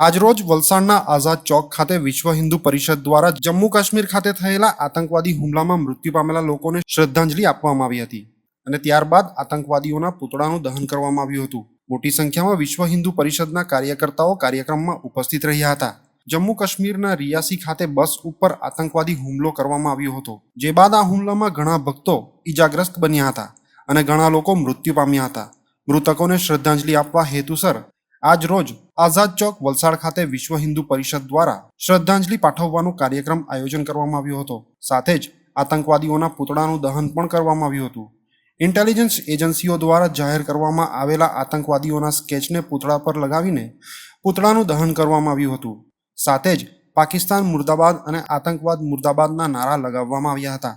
આજરોજ વલસાડના આઝાદ ચોક ખાતે વિશ્વ હિન્દુ પરિષદ દ્વારા જમ્મુ કાશ્મીર ખાતે થયેલા આતંકવાદી હુમલામાં મૃત્યુ પામેલા લોકોને શ્રદ્ધાંજલિ આપવામાં આવી હતી અને ત્યારબાદ આતંકવાદીઓના પૂતળાનું દહન કરવામાં આવ્યું હતું. મોટી સંખ્યામાં વિશ્વ હિન્દુ પરિષદના કાર્યકર્તાઓ કાર્યક્રમમાં ઉપસ્થિત રહ્યા હતા. જમ્મુ કાશ્મીરના રિયાસી ખાતે બસ ઉપર આતંકવાદી હુમલો કરવામાં આવ્યો હતો, જે બાદ આ હુમલામાં ઘણા ભક્તો ઈજાગ્રસ્ત બન્યા હતા અને ઘણા લોકો મૃત્યુ પામ્યા હતા. મૃતકોને શ્રદ્ધાંજલિ આપવા હેતુસર આજ રોજ આઝાદ ચોક, વલસાડ ખાતે વિશ્વ હિન્દુ પરિષદ દ્વારા શ્રદ્ધાંજલિ પાઠવવાનો કાર્યક્રમ આયોજન કરવામાં આવ્યો હતો. સાથે જ આતંકવાદીઓના પૂતળાનું દહન પણ કરવામાં આવ્યું હતું. ઇન્ટેલિજન્સ એજન્સીઓ દ્વારા જાહેર કરવામાં આવેલા આતંકવાદીઓના સ્કેચને પૂતળા પર લગાવીને પૂતળાનું દહન કરવામાં આવ્યું હતું. સાથે જ પાકિસ્તાન મુર્દાબાદ અને આતંકવાદ મુર્દાબાદના નારા લગાવવામાં આવ્યા હતા.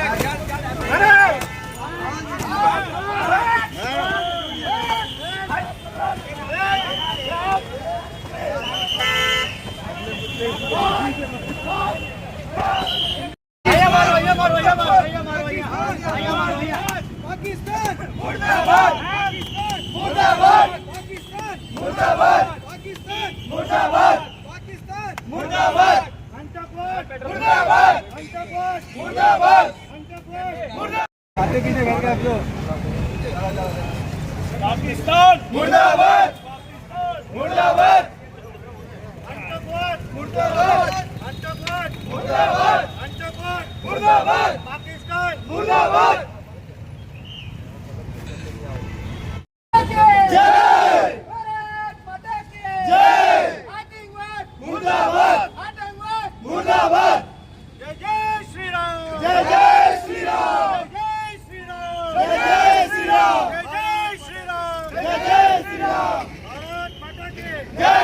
પાકિસ્તાન મુર્દાબાદ મુર્દાબાદ અંતકોટ મુર્દાબાદ અંતકોટ મુર્દાબાદ અંતકોટ મુર્દાબાદ પાકિસ્તાન મુર્દાબાદ જય ભારત માતા કી જય આતંકવાદ મુર્દાબાદ આતંકવાદ મુર્દાબાદ જય જય શ્રી રામ જય જય શ્રી રામ જય શ્રી રામ જય જય શ્રી રામ જય જય શ્રી રામ જય જય શ્રી રામ ભારત માતા કી જય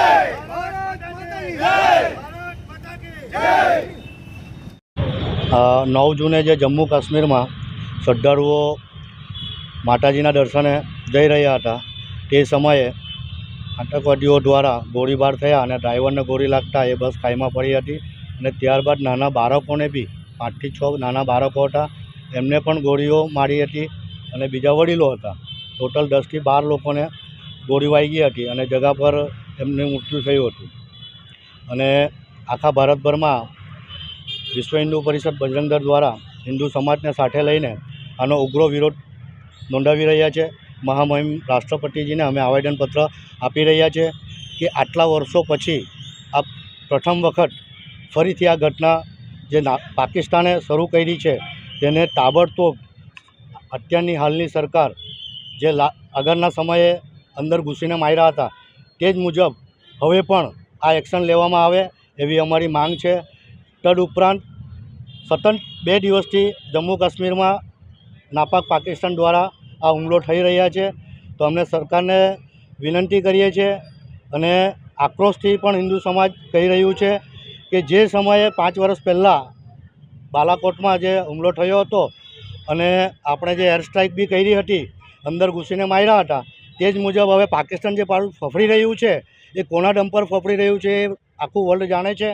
ભારત માતા કી જય ભારત માતા કી જય અ, નવ જૂને જે જમ્મુ કાશ્મીરમાં શ્રદ્ધાળુઓ માતાજીના દર્શને જઈ રહ્યા હતા, તે સમયે આતંકવાદીઓ દ્વારા ગોળીબાર થયા અને ડ્રાઈવરને ગોળી લાગતા એ બસ ખાઈમાં પડી હતી અને ત્યારબાદ નાના બાળકોને બી, પાંચથી છ નાના બાળકો હતા, એમને પણ ગોળીઓ મારી હતી અને બીજા વડીલો હતા. ટોટલ દસથી બાર લોકોને ગોળી વાગી હતી અને જગા પર એમનું મૃત્યુ થયું હતું. અને આખા ભારતભરમાં વિશ્વ હિન્દુ પરિષદ બજરંગ દ્વારા હિન્દુ સમાજને સાથે લઈને આનો ઉગ્ર વિરોધ નોંધાવી રહ્યા છે. મહામહિમ રાષ્ટ્રપતિજીને અમે આવેદનપત્ર આપી રહ્યા છે કે આટલા વર્ષો પછી આ પ્રથમ વખત ફરીથી આ ઘટના જે પાકિસ્તાને શરૂ કરી છે તેને તાબડતોબ અત્યારની હાલની સરકાર જે આગળના સમયે અંદર ઘૂસીને માર્યા હતા તે જ મુજબ હવે પણ આ એક્શન લેવામાં આવે એવી અમારી માંગ છે. તદ ઉપરાંત સતત બે દિવસથી જમ્મુ કાશ્મીરમાં નાપાક પાકિસ્તાન દ્વારા આ હુમલો થઈ રહ્યા છે. તો અમને સરકારને વિનંતી કરીએ છીએ અને આક્રોશથી પણ હિન્દુ સમાજ કહી રહ્યું છે કે જે સમયે પાંચ વર્ષ પહેલાં બાલાકોટમાં જે હુમલો થયો હતો અને આપણે જે એર સ્ટ્રાઇક બી કરી હતી, અંદર ઘૂસીને માર્યા હતા, તે જ મુજબ હવે પાકિસ્તાન જે પાડું ફફડી રહ્યું છે, એ કોના ડમ્પર ફફડી રહ્યું છે એ આખું વર્લ્ડ જાણે છે,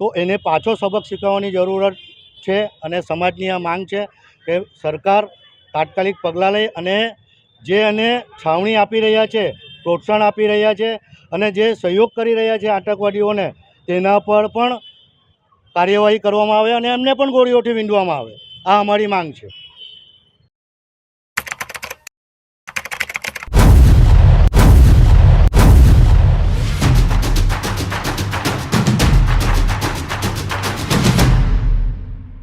તો એને પાછો સબક શીખવવાની જરૂરત છે અને સમાજની આ માંગ છે કે સરકાર તાત્કાલિક પગલાં લઈ અને જે એને છાવણી આપી રહ્યા છે, પ્રોત્સાહન આપી રહ્યા છે અને જે સહયોગ કરી રહ્યા છે આતંકવાદીઓને, તેના પર પણ કાર્યવાહી કરવામાં આવે અને એમને પણ ગોળીઓથી વીંધવામાં આવે. આ અમારી માંગ છે.